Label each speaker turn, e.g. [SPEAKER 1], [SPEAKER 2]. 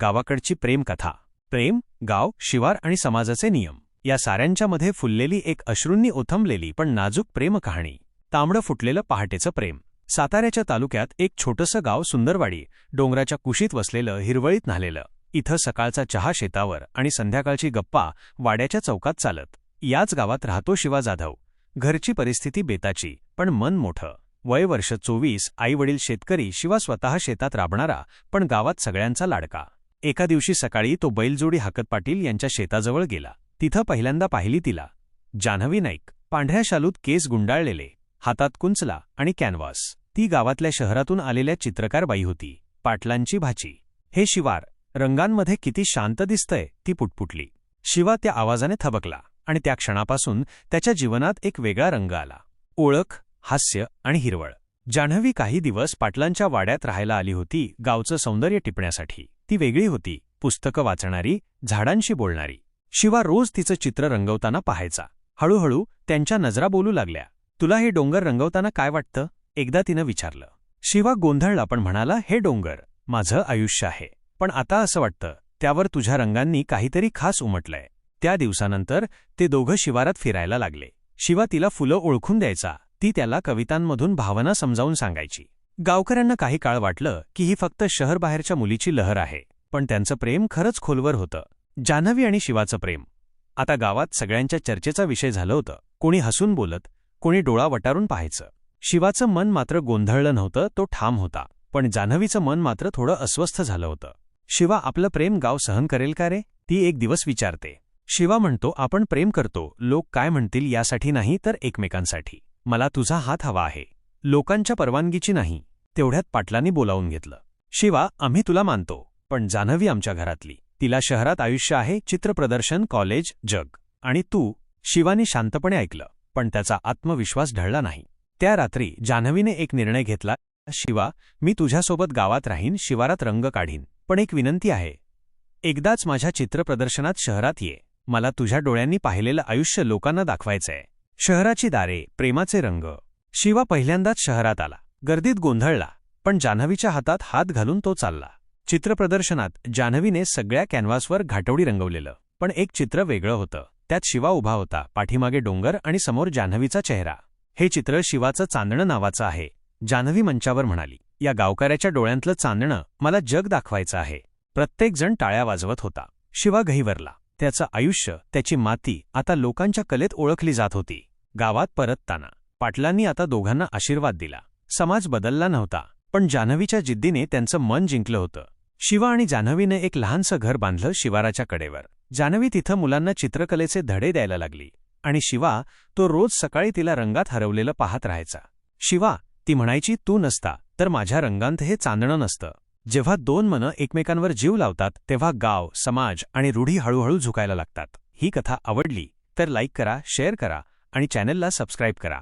[SPEAKER 1] गावाकडची प्रेमकथा. प्रेम गाव शिवार आणि समाजाचे नियम. या साऱ्यांच्यामध्ये फुललेली एक अश्रूंनी ओथंबलेली पण नाजूक प्रेम कहाणी. तांबडं फुटलेलं पहाटेचं प्रेम. साताऱ्याच्या तालुक्यात एक छोटंसं गाव सुंदरवाडी डोंगराच्या कुशीत वसलेलं हिरवळीत न्हालेलं. इथं सकाळचा चहा शेतावर आणि संध्याकाळची गप्पा वाड्याच्या चौकात चालत. याच गावात राहतो शिवा जाधव. घरची परिस्थिती बेताची पण मन मोठं. वय वर्ष चोवीस आईवडील शेतकरी शिवा स्वतः शेतात राबणारा पण गावात सगळ्यांचा लाडका. एका दिवशी सकाळी तो बैलजोडी हाकत पाटील यांच्या शेताजवळ गेला. तिथं पहिल्यांदा पाहिली तिला. जान्हवी नाईक पांढऱ्या शालूत केस गुंडाळलेले हातात कुंचला आणि कॅनव्हास. ती गावातल्या शहरातून आलेल्या चित्रकार बाई होती. पाटलांची भाची. हे शिवार रंगांमध्ये किती शांत दिसतंय ती पुटपुटली. शिवा त्या आवाजाने थबकला आणि त्या क्षणापासून त्याच्या जीवनात एक वेगळा रंग आला. ओळख हास्य आणि हिरवळ. जान्हवी काही दिवस पाटलांच्या वाड्यात राहायला आली होती गावचं सौंदर्य टिपण्यासाठी. ती वेगळी होती पुस्तकं वाचणारी झाडांशी बोलणारी. शिवा रोज तिचं चित्र रंगवताना पाहायचा. हळूहळू त्यांच्या नजरा बोलू लागल्या. तुला हे डोंगर रंगवताना काय वाटतं? एकदा तिनं विचारलं. शिवा गोंधळला पण म्हणाला हे डोंगर माझं आयुष्य आहे. पण आता असं वाटतं त्यावर तुझ्या रंगांनी काहीतरी खास उमटलंय. त्या दिवसानंतर ते दोघं शिवारात फिरायला लागले. शिवा तिला फुलं ओळखून द्यायचा. ती त्याला कवितांमधून भावना समजावून सांगायची. गावकऱ्यांना काही काळ वाटलं की ही फक्त शहरबाहेरच्या मुलीची लहर आहे पण त्यांचं प्रेम खरंच खोलवर होतं जान्हवी आणि शिवाचं प्रेम. आता गावात सगळ्यांच्या चर्चेचा विषय झालं होतं कोणी हसून बोलत कोणी डोळा वटारून पाहायचं. शिवाचं मन मात्र गोंधळलं नव्हतं तो ठाम होता पण जान्हवीचं मन मात्र थोडं अस्वस्थ झालं होतं. शिवा आपलं प्रेम गाव सहन करेल का रे? ती एक दिवस विचारते. शिवा म्हणतो आपण प्रेम करतो लोक काय म्हणतील यासाठी नाही तर एकमेकांसाठी. मला तुझा हात हवा आहे. लोकांच्या परवानगीची नाही तेवढ्यात पाटलांनी बोलावून घेतलं. शिवा आम्ही तुला मानतो पण जान्हवी आमच्या घरातली. तिला शहरात आयुष्य आहे चित्रप्रदर्शन कॉलेज जग. आणि तू शिवानी शांतपणे ऐकलं पण त्याचा आत्मविश्वास ढळला नाही. त्या रात्री जान्हवीने एक निर्णय घेतला शिवा मी तुझ्यासोबत गावात राहीन शिवारात रंग काढीन पण एक विनंती आहे. एकदाच माझ्या चित्रप्रदर्शनात शहरात ये. मला तुझ्या डोळ्यांनी पाहिलेलं आयुष्य लोकांना दाखवायचंय. शहराची दारे प्रेमाचे रंग शिवा पहिल्यांदाच शहरात आला. गर्दीत गोंधळला पण जान्हवीच्या हातात हात घालून तो चालला. चित्रप्रदर्शनात जान्हवीने सगळ्या कॅनव्हासवर घाटवडी रंगवलेलं पण एक चित्र वेगळं होतं. त्यात शिवा उभा होता पाठीमागे डोंगर आणि समोर जान्हवीचा चेहरा. हे चित्र शिवाचं चांदणं नावाचं आहे. जान्हवी मंचावर म्हणाली या गावकऱ्याच्या डोळ्यांतलं चांदणं मला जग दाखवायचं आहे. प्रत्येकजण टाळ्या वाजवत होता. शिवा गहिवरला त्याचं आयुष्य त्याची माती आता लोकांच्या कलेत ओळखली जात होती. गावात परतताना. पाटलांनी आता दोघांना आशीर्वाद दिला. समाज बदलला नव्हता पण जान्हवीच्या जिद्दीने त्यांचं मन जिंकलं होतं. शिवा आणि जान्हवीने एक लहानसं घर बांधलं शिवाराच्या कडेवर. जान्हवी तिथं मुलांना चित्रकलेचे धडे द्यायला लागली. आणि शिवा तो रोज सकाळी तिला रंगात हरवलेलं पाहत राहायचा. शिवा ती म्हणायची तू नसता तर माझ्या रंगांत हे चांदणं नसतं. जेव्हा दोन मनं एकमेकांवर जीव लावतात तेव्हा गाव समाज आणि रूढी हळूहळू झुकायला लागतात. ही कथा आवडली तर लाईक करा शेअर करा आणि चॅनलला सबस्क्राईब करा.